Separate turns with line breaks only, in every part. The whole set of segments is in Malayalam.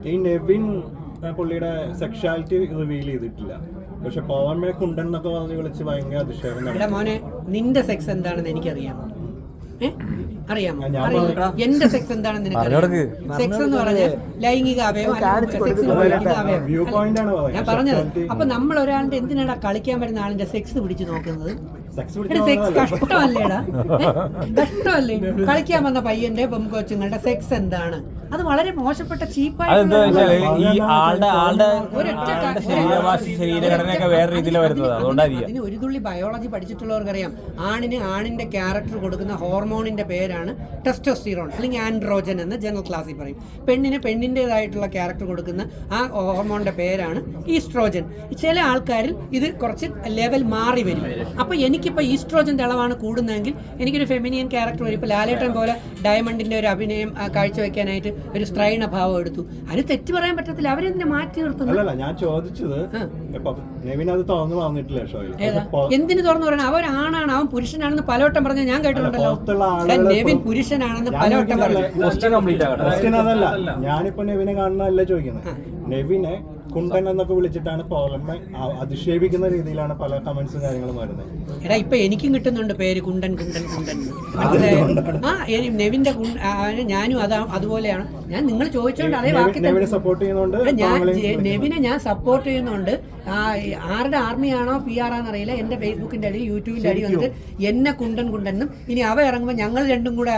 ഈ നെവിൻ ആ, പുള്ളിയുടെ സെക്ഷാലിറ്റി റിവീൽ ചെയ്തിട്ടില്ല. പക്ഷെ പവർമേക്ക് കുണ്ടൻ എന്നൊക്കെ പറഞ്ഞ് വിളിച്ച് ഭയങ്കര അതിശയം
എടാ മോനെ നിന്റെ സെക്സ് എന്താണെന്ന് എനിക്കറിയാമോ? ഏ? അറിയാമോ? അറിയില്ല. എന്റെ സെക്സ് എന്താണെന്ന് നിനക്ക് സെക്സ് എന്ന് പറഞ്ഞാൽ ലൈംഗിക അവയവം സെക്സിന് ഉപയോഗിക്കുന്ന അവയവം
വ്യൂ പോയിന്റ് ആണ്
ഞാൻ പറഞ്ഞത്. അപ്പൊ നമ്മൾ ഒരാളുടെ എന്തിനാടാ കളിക്കാൻ വരുന്ന ആളിന്റെ സെക്സ് പിടിച്ചു നോക്കുന്നത്?
സെക്സ്
സെക്സ് കഷ്ടമല്ലേടാ? ഏ? കഷ്ടമല്ലേ? കളിക്കാൻ വന്ന പയ്യന്റെ പെൺകൊച്ചുങ്ങളുടെ സെക്സ് എന്താണ്? അത് വളരെ മോശപ്പെട്ട
അതെന്താ വെച്ചാൽ
ചീപ്പായിട്ടുള്ള
ഈ ആളുടെ ആളുടെ
ഒരൊറ്റ
ആളുടെ ശരീരഭാഷ ശരീരഘടനയൊക്കെ വേറെ രീതിയിലാണ് വരുന്നത്. അതുകൊണ്ടായിരിക്കും.
അതിന് ഒരു തുള്ളി ബയോളജി പഠിച്ചിട്ടുള്ളവർക്കറിയാം. ആണിന് ആണിന്റെ ക്യാരക്ടർ കൊടുക്കുന്ന ഹോർമോണിന്റെ പേരാണ് ടെസ്റ്റോസ്റ്റിറോൺ അല്ലെങ്കിൽ ആൻഡ്രോജൻ എന്ന് ജനറൽ ക്ലാസ്സിൽ പറയും. പെണ്ണിന് പെണ്ണിന്റെതായിട്ടുള്ള ക്യാരക്ടർ കൊടുക്കുന്ന ആ ഹോർമോണിന്റെ പേരാണ് ഈസ്ട്രോജൻ ചില ആൾക്കാരിൽ ഇത് കുറച്ച് ലെവൽ മാറി വരും. അപ്പൊ എനിക്കിപ്പോൾ ഈസ്ട്രോജന്റെ അളവാണ് കൂടുന്നതെങ്കിൽ എനിക്കൊരു ഫെമിനിയൻ ക്യാരക്ടർ വരും. ഇപ്പോൾ ലാലേട്ടൻ പോലെ ഡയമണ്ടിന്റെ ഒരു അഭിനയം ആ, കാഴ്ചവെക്കാനായിട്ട് ഒരു സ്ത്രൈണ ഭാവം എടുത്തു. അതിന് തെറ്റ് പറയാൻ പറ്റത്തില്ല. അവരെന്തിനെ മാറ്റി നിർത്തുന്നു?
അല്ലല്ല ഞാൻ ചോദിച്ചത് നെവിൻ അത് തുറന്നു പറഞ്ഞിട്ടില്ല
എന്തിന് തുറന്നു പറയണം? അവൻ ആണാണ് അവൻ പുരുഷനാണെന്ന് പലവട്ടം പറഞ്ഞ ഞാൻ കേട്ടിട്ടുണ്ടല്ലോ. നെവിൻ പുരുഷനാണെന്ന് പലവട്ടം പറഞ്ഞു.
ക്വസ്റ്റ്യൻ കംപ്ലീറ്റ് ആകട്ടെ.
ക്വസ്റ്റ്യൻ അതല്ല ഞാനിപ്പോ നെവിനെ കാണുന്നതല്ല ചോദിക്കുന്നത്. നെവിനെ കുണ്ടൻ എന്നൊക്കെ വിളിച്ചിട്ടാണ് പൗലമ്മ അധിക്ഷേപിക്കുന്ന രീതിയിലാണ് പല കമന്റ്സും കാര്യങ്ങളും വരുന്നത്.
എടാ ഇപ്പൊ എനിക്കും കിട്ടുന്നുണ്ട് പേര് കുണ്ടൻ കുണ്ടൻ കുണ്ടൻ. ആ നെവിന്റെ ഞാനും അതാ അതുപോലെയാണ്. ഞാൻ നിങ്ങൾ ചോദിച്ചോണ്ട് അതേ
ബാക്കി സപ്പോർട്ട് ചെയ്യുന്നുണ്ട്
ഞാൻ നെവിനെ ഞാൻ സപ്പോർട്ട് ചെയ്യുന്നുണ്ട്. ആരുടെ ആർമിയാണോ പി ആർ ആണെന്നറിയില്ല. എന്റെ ഫേസ്ബുക്കിന്റെ അടി യൂട്യൂബിന്റെ അടി വന്നിട്ട് എന്നെ കുണ്ടൻ കുണ്ടെന്നും ഇനി അവ ഇറങ്ങുമ്പോൾ ഞങ്ങൾ രണ്ടും കൂടെ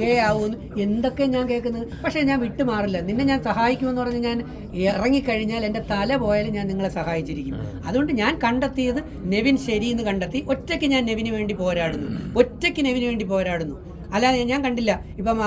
ഗേ ആവുമെന്ന് എന്തൊക്കെ ഞാൻ കേൾക്കുന്നത്? പക്ഷെ ഞാൻ വിട്ടുമാറില്ല. നിന്നെ ഞാൻ സഹായിക്കുമെന്ന് പറഞ്ഞ് ഞാൻ ഇറങ്ങിക്കഴിഞ്ഞാൽ എന്റെ തല പോയാലും ഞാൻ നിങ്ങളെ സഹായിച്ചിരിക്കും. അതുകൊണ്ട് ഞാൻ കണ്ടെത്തിയത് നെവിൻ ശരിയെന്ന് കണ്ടെത്തി ഒറ്റയ്ക്ക് ഞാൻ നെവിന് വേണ്ടി പോരാടുന്നു. ഒറ്റയ്ക്ക് നെവിന് വേണ്ടി പോരാടുന്നു. അല്ലാതെ ഞാൻ കണ്ടില്ല. ഇപ്പം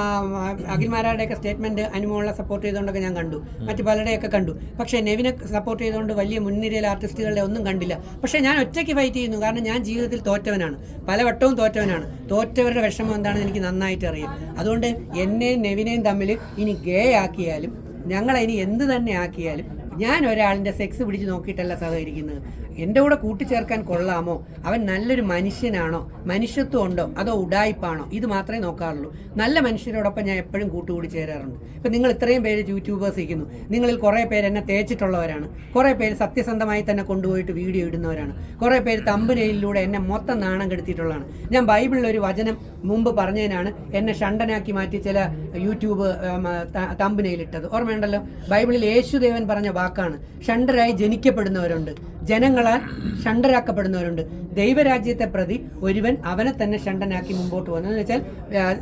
അഖിൽമാരാടെയൊക്കെ സ്റ്റേറ്റ്മെന്റ് അനുമോളെ സപ്പോർട്ട് ചെയ്തുകൊണ്ടൊക്കെ ഞാൻ കണ്ടു. മറ്റു പലരുടെയൊക്കെ കണ്ടു. പക്ഷേ നെവിനെ സപ്പോർട്ട് ചെയ്തുകൊണ്ട് വലിയ മുൻനിരയിൽ ആർട്ടിസ്റ്റുകളുടെ ഒന്നും കണ്ടില്ല. പക്ഷേ ഞാൻ ഒറ്റയ്ക്ക് ഫൈറ്റ് ചെയ്യുന്നു. കാരണം ഞാൻ ജീവിതത്തിൽ തോറ്റവനാണ്. പലവട്ടവും തോറ്റവനാണ്. തോറ്റവരുടെ വിഷമം എന്താണെന്ന് എനിക്ക് നന്നായിട്ട് അറിയാം. അതുകൊണ്ട് എന്നെയും നെവിനെയും തമ്മിൽ ഇനി ഗേ ആക്കിയാലും ഞങ്ങളെ ഇനി എന്ത് തന്നെ ആക്കിയാലും ഞാൻ ഒരാളിന്റെ സെക്സ് പിടിച്ച് നോക്കിയിട്ടല്ല സഹകരിക്കുന്നത് എന്റെ കൂടെ കൂട്ടിച്ചേർക്കാൻ കൊള്ളാമോ? അവൻ നല്ലൊരു മനുഷ്യനാണോ? മനുഷ്യത്വം ഉണ്ടോ? അതോ ഉടായ്പാണോ ഇത് മാത്രമേ നോക്കാറുള്ളൂ. നല്ല മനുഷ്യരോടൊപ്പം ഞാൻ എപ്പോഴും കൂട്ടുകൂടി ചേരാറുണ്ട്. ഇപ്പം നിങ്ങൾ ഇത്രയും പേര് യൂട്യൂബേഴ്സ് ഇരിക്കുന്നു. നിങ്ങളിൽ കുറേ പേര് എന്നെ തേച്ചിട്ടുള്ളവരാണ്. കുറേ പേര് സത്യസന്ധമായി തന്നെ കൊണ്ടുപോയിട്ട് വീഡിയോ ഇടുന്നവരാണ്. കുറേ പേര് തമ്പനയിലൂടെ എന്നെ മൊത്തം നാണം കെടുത്തിയിട്ടുള്ളതാണ്. ഞാൻ ബൈബിളിൽ ഒരു വചനം മുമ്പ് പറഞ്ഞതിനാണ് എന്നെ ഷണ്ടനാക്കി മാറ്റി ചില യൂട്യൂബ് തമ്പനയിലിട്ടത്. ഓർമ്മയുണ്ടല്ലോ? ബൈബിളിൽ യേശുദേവൻ പറഞ്ഞ വാക്കാണ്. ഷണ്ടരായി ജനിക്കപ്പെടുന്നവരുണ്ട്. ജനങ്ങളാൽ ഷണ്ടരാക്കപ്പെടുന്നവരുണ്ട് ദൈവരാജ്യത്തെ പ്രതി ഒരുവൻ അവനെ തന്നെ ഷണ്ടനാക്കി മുമ്പോട്ട് പോകുന്നത് എന്ന് വെച്ചാൽ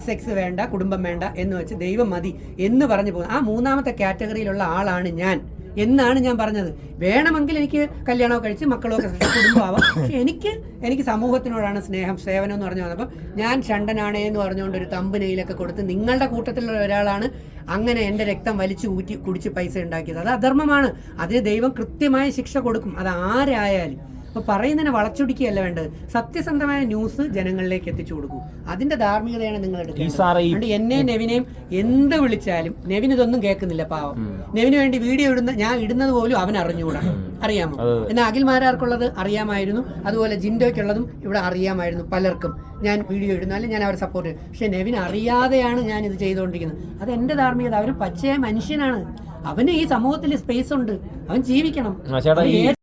സെക്സ് വേണ്ട കുടുംബം വേണ്ട എന്ന് വെച്ച് ദൈവം മതി എന്ന് പറഞ്ഞു പോകുന്നത് ആ മൂന്നാമത്തെ കാറ്റഗറിയിലുള്ള ആളാണ് ഞാൻ. എന്നാണ് ഞാൻ പറഞ്ഞത്. വേണമെങ്കിൽ എനിക്ക് കല്യാണമോ കഴിച്ച് മക്കളോ കുടുംബമാവാം. പക്ഷെ എനിക്ക് എനിക്ക് സമൂഹത്തിനോടാണ് സ്നേഹം. സേവനം എന്ന് പറഞ്ഞു വന്നപ്പോൾ ഞാൻ ഷണ്ടനാണേ എന്ന് പറഞ്ഞുകൊണ്ട് ഒരു തമ്പനയിലൊക്കെ കൊടുത്ത് നിങ്ങളുടെ കൂട്ടത്തിലുള്ള ഒരാളാണ് അങ്ങനെ എന്റെ രക്തം വലിച്ചു ഊറ്റി കുടിച്ച് പൈസ ഉണ്ടാക്കിയത്. അത് അധർമ്മമാണ്. അതിന് ദൈവം കൃത്യമായ ശിക്ഷ കൊടുക്കും. അത് ആരായാലും. അപ്പൊ പറയുന്നതിനെ വളച്ചൊടിക്കുകയല്ല വേണ്ടത്. സത്യസന്ധമായ ന്യൂസ് ജനങ്ങളിലേക്ക് എത്തിച്ചു കൊടുക്കൂ. അതിന്റെ ധാർമ്മികതയാണ് നിങ്ങൾ എടുക്കുന്നത് എന്നെ നെവിനെയും എന്ത് വിളിച്ചാലും നെവിൻ ഇതൊന്നും കേൾക്കുന്നില്ല പാവം. നെവിന് വേണ്ടി വീഡിയോ ഇടുന്ന ഞാൻ ഇടുന്നത് പോലും അവൻ അറിഞ്ഞുകൂടാ. അറിയാമോ? എന്നാൽ അഖിൽമാരാർക്കുള്ളത് അറിയാമായിരുന്നു. അതുപോലെ ജിൻഡോയ്ക്കുള്ളതും ഇവിടെ അറിയാമായിരുന്നു പലർക്കും. ഞാൻ വീഡിയോ ഇടുന്നാലും അല്ലെങ്കിൽ ഞാൻ അവരെ സപ്പോർട്ട് ചെയ്യും. പക്ഷെ നെവിൻ അറിയാതെയാണ് ഞാൻ ഇത് ചെയ്തുകൊണ്ടിരിക്കുന്നത്. അത് എന്റെ ധാർമ്മികത. അവർ പച്ചയായ മനുഷ്യനാണ്. അവന് ഈ സമൂഹത്തിൽ സ്പേസ് ഉണ്ട്. അവൻ ജീവിക്കണം.